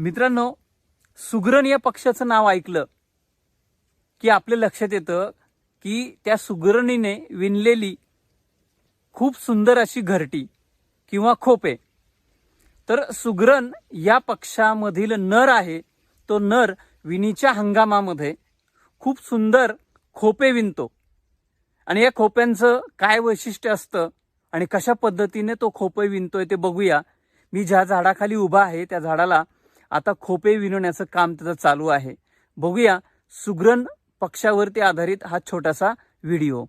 मित्रांनो सुगरण या पक्षाचं नाव ऐकलं की आपल्या लक्षात येतं की त्या सुगरणीने विणलेली खूप सुंदर अशी घरटी किंवा खोपे. तर सुगरण या पक्षामधील नर आहे तो नर विणीच्या हंगामामध्ये खूप सुंदर खोपे विणतो. आणि या खोप्यांचं काय वैशिष्ट्य असतं आणि कशा पद्धतीने तो खोपे विणतोय ते बघूया. मी ज्या झाडाखाली उभा आहे त्या झाडाला आता खोपे विणण्याचं काम त्याचं चालू आहे. बघूया सुग्रण पक्षावरती आधारित हा छोटासा व्हिडिओ.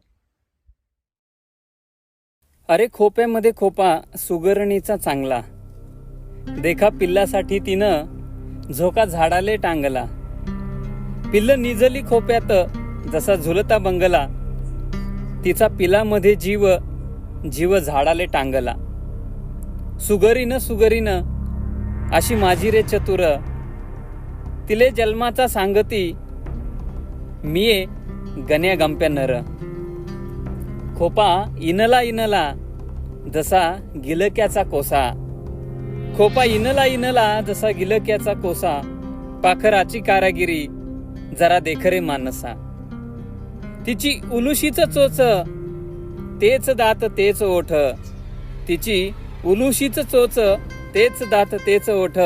अरे खोप्यामध्ये खोपा सुगरणीचा चांगला. देखा पिल्लासाठी तिनं झोका झाडाले टांगला. पिल्ल निजली खोप्यात जसा झुलता बंगला तिचा पिलामध्ये जीव जीव झाडाले टांगला. सुगरीनं सुगरीनं अशी माझी रे चतुर. तिले जन्माचा सांगती मी गण्या गंप्या नर. खोपा इनला इनला जसा गिलक्याचा कोसा. खोपा इनला इनला जसा गिलक्याचा कोसा. पाखराची कारागिरी जरा देखरे मानसा. तिची उलुशीच चोच तेच दात तेच ओठ. तिची उलुशीच चोच तेच दात तेच ओठ.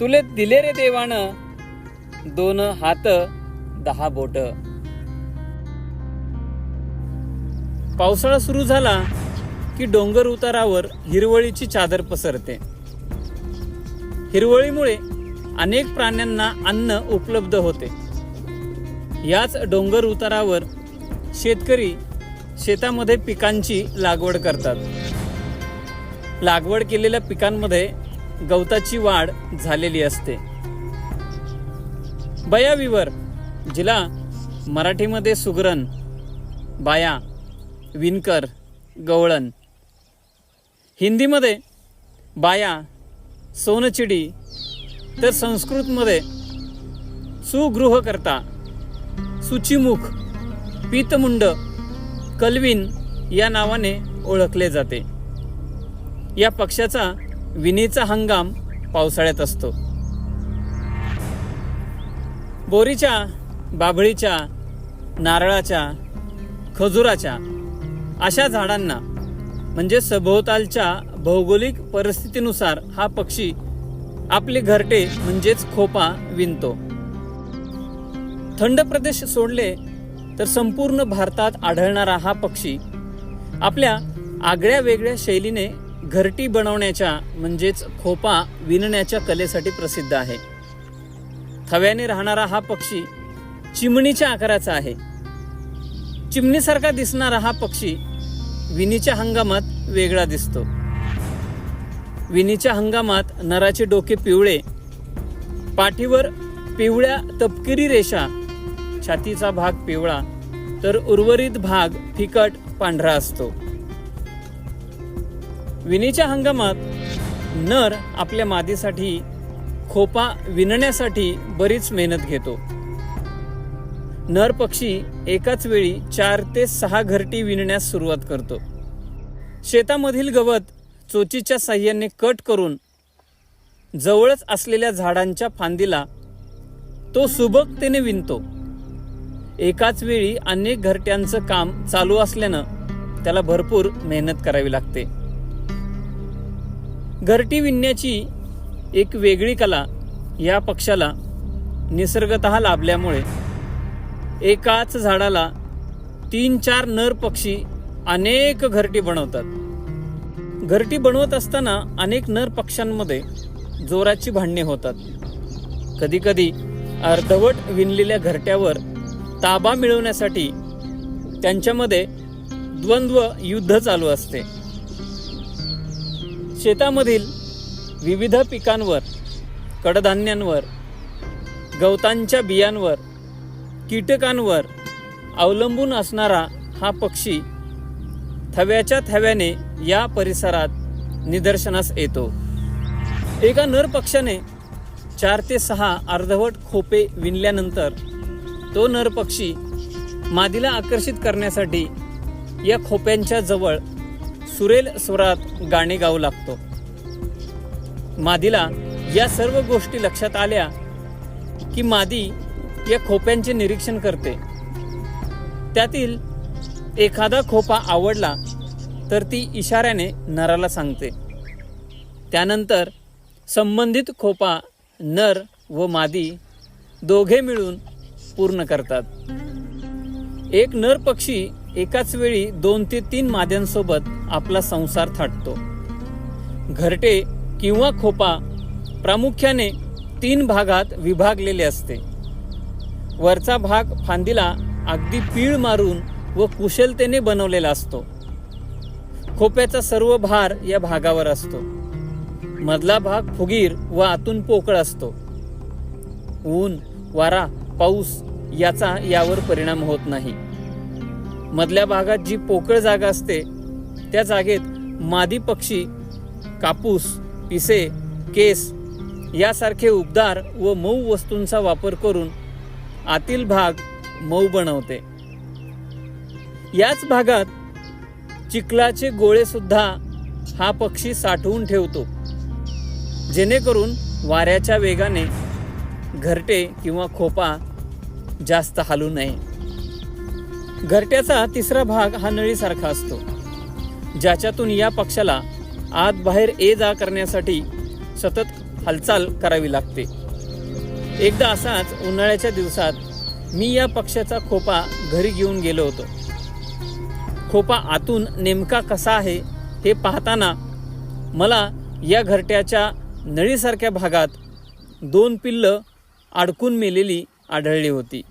तुले दिले रे देवान दोन हात दहा बोट. पावसाळा सुरू झाला की डोंगर उतारावर हिरवळीची चादर पसरते. हिरवळीमुळे अनेक प्राण्यांना अन्न उपलब्ध होते. याच डोंगर उतारावर शेतकरी शेतामध्ये पिकांची लागवड करतात. लागवड केलेल्या पिकांमध्ये गवताची वाढ झालेली असते. बयाविवर जिला मराठीमध्ये सुगरण बाया विणकर गवळण. हिंदीमध्ये बाया सोनचिडी तर संस्कृतमध्ये सुगृहकर्ता सुचिमुख पीतमुंड कलविन या नावाने ओळखले जाते. या पक्षाचा विणीचा हंगाम पावसाळ्यात असतो. बोरीच्या बाभळीच्या नारळाच्या खजुराच्या अशा झाडांना म्हणजे सभोवतालच्या भौगोलिक परिस्थितीनुसार हा पक्षी आपले घरटे म्हणजेच खोपा विणतो. थंड प्रदेश सोडले तर संपूर्ण भारतात आढळणारा हा पक्षी आपल्या आगळ्या वेगळ्या शैलीने घरटी बनवण्याच्या म्हणजेच खोपा विणण्याच्या कलेसाठी प्रसिद्ध आहे. थव्याने राहणारा हा पक्षी चिमणीच्या आकाराचा आहे. चिमणीसारखा दिसणारा हा पक्षी विणीच्या हंगामात वेगळा दिसतो. विणीच्या हंगामात नराचे डोके पिवळे पाठीवर पिवळ्या तपकिरी रेषा छातीचा भाग पिवळा तर उर्वरित भाग फिकट पांढरा असतो. विणीच्या हंगामात नर आपल्या मादीसाठी खोपा विणण्यासाठी बरीच मेहनत घेतो. नर पक्षी एकाच वेळी चार ते सहा घरटी विणण्यास सुरुवात करतो. शेतामधील गवत चोचीच्या साह्याने कट करून जवळच असलेल्या झाडांच्या फांदीला तो सुबकतेने विणतो. एकाच वेळी अनेक घरट्यांचं काम चालू असल्यानं त्याला भरपूर मेहनत करावी लागते. घरटी विणण्याची एक वेगळी कला या पक्षाला निसर्गत लाभल्यामुळे एकाच झाडाला तीन चार नर पक्षी अनेक घरटी बनवतात. घरटी बनवत असताना अनेक नर पक्ष्यांमध्ये जोराची भांडणे होतात. कधीकधी अर्धवट विणलेल्या घरट्यावर ताबा मिळवण्यासाठी त्यांच्यामध्ये द्वंद्व युद्ध चालू असते. शेतामधील विविध पिकांवर कडधान्यांवर गवतांच्या बियांवर कीटकांवर अवलंबून असणारा हा पक्षी थव्याच्या थव्याने या परिसरात निदर्शनास येतो. एका नर पक्षाने चार ते सहा अर्धवट खोपे विणल्यानंतर तो नर पक्षी मादीला आकर्षित करण्यासाठी या खोप्यांच्या जवळ सुरेल स्वरात गाणे गाऊ लागतो. मादीला या सर्व गोष्टी लक्षात आल्या की मादी या खोप्यांचे निरीक्षण करते. त्यातील एखादा खोपा आवडला तर ती इशाऱ्याने नराला सांगते. त्यानंतर संबंधित खोपा नर व मादी दोघे मिळून पूर्ण करतात. एक नर पक्षी एकाच वेळी दोन ते तीन माद्यांसोबत आपला संसार थाटतो. घरटे किंवा खोपा प्रामुख्याने तीन भागात विभागलेले असते. वरचा भाग फांदीला अगदी पीळ मारून व कुशलतेने बनवलेला असतो. खोप्याचा सर्व भार या भागावर असतो. मधला भाग फुगीर व आतून पोकळ असतो. ऊन वारा पाऊस याचा यावर परिणाम होत नाही. मधल्या भागात जी पोकळ जागा असते त्या जागेत मादी पक्षी कापूस पिसे केस यासारखे उबदार व मऊ वस्तूंचा वापर करून आतील भाग मऊ बनवते. याच भागात चिखलाचे गोळे सुद्धा हा पक्षी साठवून ठेवतो. जेणेकरून वाऱ्याच्या वेगाने घरटे किंवा खोपा जास्त हालू नये. घरट्याचा तिसरा भाग हा नळीसारखा असतो. ज्याच्यातून या पक्षाला आत बाहेर ये जा करण्यासाठी सतत हालचाल करावी लागते. एकदा असाच उन्हाळ्याच्या दिवसात मी या पक्षाचा खोपा घरी घेऊन गेलो होतो. खोपा आतून नेमका कसा आहे हे पाहताना मला या घरट्याच्या नळीसारख्या भागात दोन पिल्लं अडकून मेलेली आढळली होती.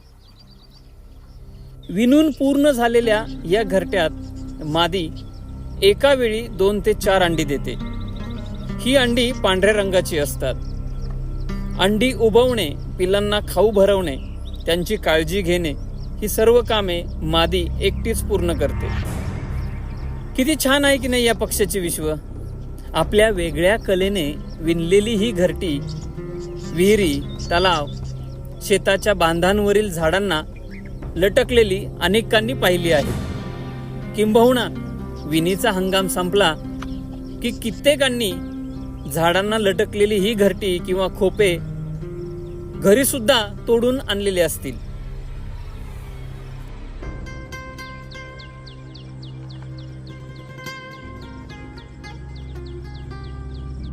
विणून पूर्ण झालेल्या या घरट्यात मादी एका वेळी दोन ते चार अंडी देते. ही अंडी पांढऱ्या रंगाची असतात. अंडी उबवणे पिलांना खाऊ भरवणे त्यांची काळजी घेणे ही सर्व कामे मादी एकटीच पूर्ण करते. किती छान आहे की नाही या पक्षाचे विश्व? आपल्या वेगळ्या कलेने विणलेली ही घरटी विहिरी तलाव शेताच्या बांधांवरील झाडांना लटकलेली अनेकांनी पाहिली आहे. किंबहुना विणीचा हंगाम संपला की कित्येकांनी झाडांना लटकलेली ही घरटी किंवा खोपे घरीसुद्धा तोडून आणलेले असतील.